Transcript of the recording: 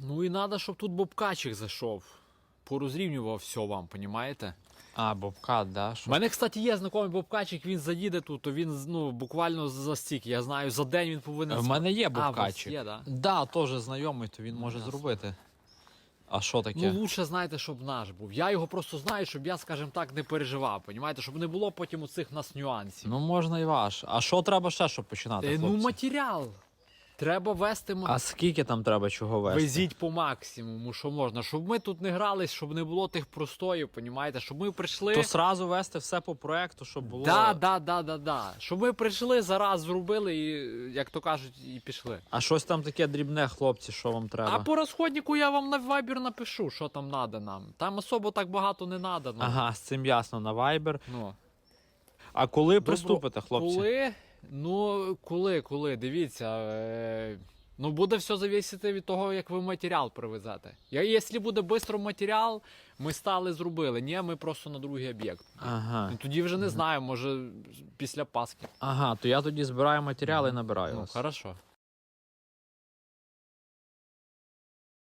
Ну і треба, щоб тут бобкачик зайшов. Порозрівнював все вам, понімаєте? А, бобкат, да? У Що? мене, кстати, є знайомий бобкачик, він заїде тут, то він ну, буквально за стільки. Я знаю, за день він повинен. В мене є А, у вас бобкатчик. є, да? Да, теж знайомий, то він може зробити. А що таке? Ну, лучше знаєте, щоб наш був. Я його просто знаю, щоб я, скажімо так, не переживав. Понімаєте, щоб не було потім у цих нас нюансів. Ну можна і ваш. А що треба ще, щоб починати? Е, ну, хлопці? матеріал. Треба вести А скільки там треба чого вести? Везіть по максимуму, що можна. Щоб ми тут не грались, щоб не було тих простоїв, понімаєте? Щоб ми прийшли. То сразу вести все по проекту, щоб було. Да, да, да, да, да. Щоб ми прийшли, зараз зробили і, як то кажуть, і пішли. А щось там таке дрібне, хлопці, що вам треба? А по розходнику я вам на Viber напишу, що там треба нам. Там особо так багато не треба. Ну. Ага, з цим ясно на Viber. Ну. А коли Добро- приступите, хлопці? Коли? Ну, коли, коли, дивіться. Е... Ну, буде все зависити від того, як ви матеріал привезете. Якщо буде швидко матеріал, ми стали зробили. Ні, ми просто на другий об'єкт. Ага. Ну, тоді вже не знаю, може після Пасхи. Ага, то я тоді збираю матеріали і набираю Ну, вас. хорошо.